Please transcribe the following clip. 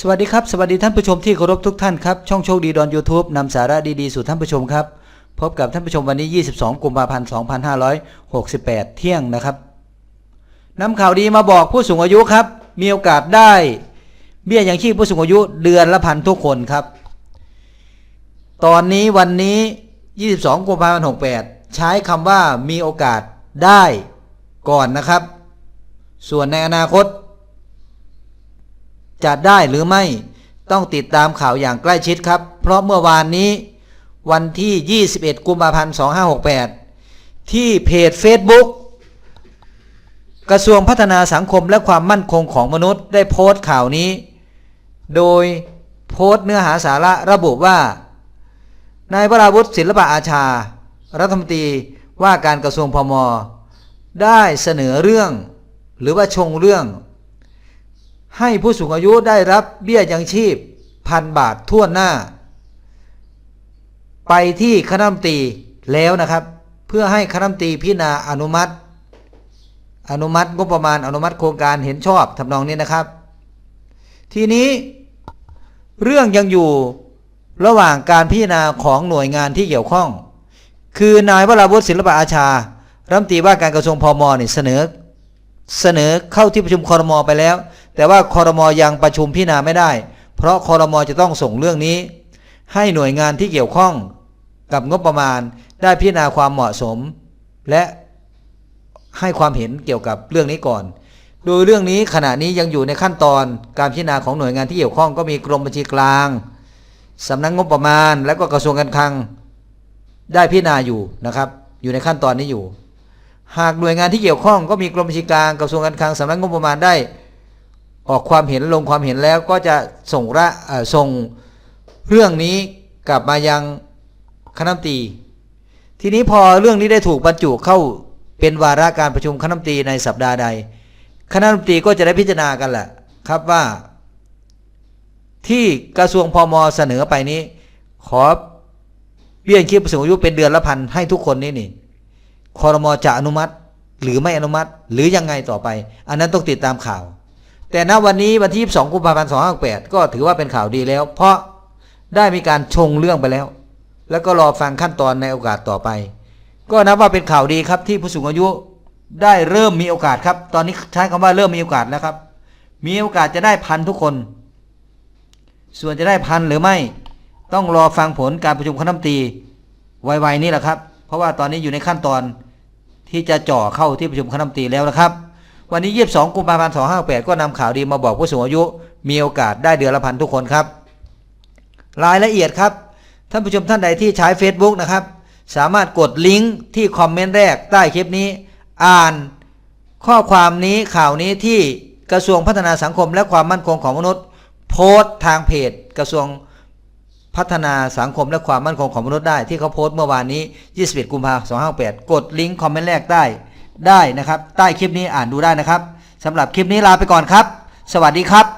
สวัสดีครับ สวัสดีท่านผู้ชมที่เคารพทุกท่านครับ ช่องโชคดีดอน YouTube นำสาระดีๆ สู่ท่านผู้ชมครับ พบกับท่านผู้ชมวันนี้ 22 กุมภาพันธ์ 2568 เที่ยงนะครับนำข่าวดีมาบอกผู้สูงอายุครับ มีโอกาสได้ เบี้ยยังชีพผู้สูงอายุเดือนละพันทุกคนครับ ตอนนี้วันนี้ 22 กุมภาพันธ์ 68 ใช้คำว่ามีโอกาสได้ก่อนนะครับ ส่วนในอนาคต จะได้หรือไม่ต้องติดตามข่าวอย่างใกล้ชิดครับ เพราะเมื่อวานนี้ วันที่ 21 กุมภาพันธ์ 2568 ที่เพจ Facebook กระทรวงพัฒนาสังคมและความมั่นคงของมนุษย์ได้โพสต์ข่าวนี้ โดยโพสต์เนื้อหาสาระระบุว่า นายพราวุฒิศิลปะอาชา รัฐมนตรีว่าการกระทรวงพม ได้เสนอเรื่อง หรือว่าชงเรื่อง ให้ผู้สูงอายุได้รับเบี้ยยังชีพพันบาททั่วหน้า ไปที่คณะรัฐมนตรีแล้วนะครับ เพื่อให้คณะรัฐมนตรีพิจารณาอนุมัติ อนุมัติงบประมาณอนุมัติโครงการเห็นชอบทำนองนี้นะครับ ทีนี้เรื่องยังอยู่ระหว่างการพิจารณาของหน่วยงานที่เกี่ยวข้อง คือนายวราวุฒิศิลปะอาชารัฐมนตรีว่าการกระทรวงพมเนี่ยเสนอ เสนอเข้าที่ประชุมคอรมอไปแล้ว แต่ว่าคอรมอยังประชุมพิจารณาไม่ได้ เพราะคอรมอจะต้องส่งเรื่องนี้ ให้หน่วยงานที่เกี่ยวข้องกับงบประมาณได้พิจารณาความเหมาะสม และให้ความเห็นเกี่ยวกับเรื่องนี้ก่อน โดยเรื่องนี้ขณะนี้ยังอยู่ในขั้นตอนการพิจารณาของหน่วยงานที่เกี่ยวข้องก็มีกรมบัญชีกลางสำนักงบประมาณ และก็กระทรวงการคลังได้พิจารณาอยู่นะครับ อยู่ในขั้นตอนนี้อยู่ หากหน่วยงานที่เกี่ยวข้องก็มีกรมบัญชีกลางกระทรวงการคลังสำนักงบประมาณได้ ออกความเห็นลงความเห็นแล้วก็จะส่งระเอ่อส่งเรื่องนี้กลับมายังคณะมตี ทีนี้พอเรื่องนี้ได้ถูกบรรจุเข้าเป็นวาระการประชุมคณะมตีในสัปดาห์ใด คณะมตีก็จะได้พิจารณากันแหละครับว่า ที่กระทรวงพมเสนอไปนี้ ขอเบี้ยยังชีพผู้สูงอายุเป็นเดือนละพันให้ทุกคนนี่นี่คอรมอจะอนุมัติหรือไม่อนุมัติหรือยังไงต่อไป อันนั้นต้องติดตามข่าว แต่ณวันนี้วันที่ 22 กุมภาพันธ์ 2568 ก็ถือว่าเป็นข่าวดีแล้ว เพราะได้มีการชงเรื่องไปแล้ว แล้วก็รอฟังขั้นตอนในโอกาสต่อไป ก็นับว่าเป็นข่าวดีครับที่ผู้สูงอายุได้เริ่มมีโอกาสครับ ตอนนี้ใช้คำว่าเริ่มมีโอกาสแล้วครับ มีโอกาสจะได้พันทุกคน ส่วนจะได้พันหรือไม่ ต้องรอฟังผลการประชุมคณะรัฐมนตรีไวๆนี่แหละครับ เพราะว่าตอนนี้อยู่ในขั้นตอนที่จะจ่อเข้าที่ประชุมคณะรัฐมนตรีแล้วนะครับ วันนี้ 22 กุมภาพันธ์ 2568ก็นำข่าวดีมาบอกผู้สูงอายุ มีโอกาสได้เดือนละพันทุกคนครับ รายละเอียดครับ ท่านผู้ชมท่านใดที่ใช้ Facebook นะครับ สามารถกดลิงก์ที่คอมเมนต์แรกใต้คลิปนี้ อ่านข้อความนี้ข่าวนี้ที่กระทรวงพัฒนาสังคมและความมั่นคงของมนุษย์ โพสต์ทางเพจ กระทรวงพัฒนาสังคมและความมั่นคงของมนุษย์ได้ที่เขาโพสต์เมื่อวานนี้ 21 กุมภาพันธ์ 2568กดลิงก์คอมเมนต์แรกได้ ได้นะครับ ใต้คลิปนี้อ่านดูได้นะครับสำหรับคลิปนี้ลาไปก่อนครับ สวัสดีครับ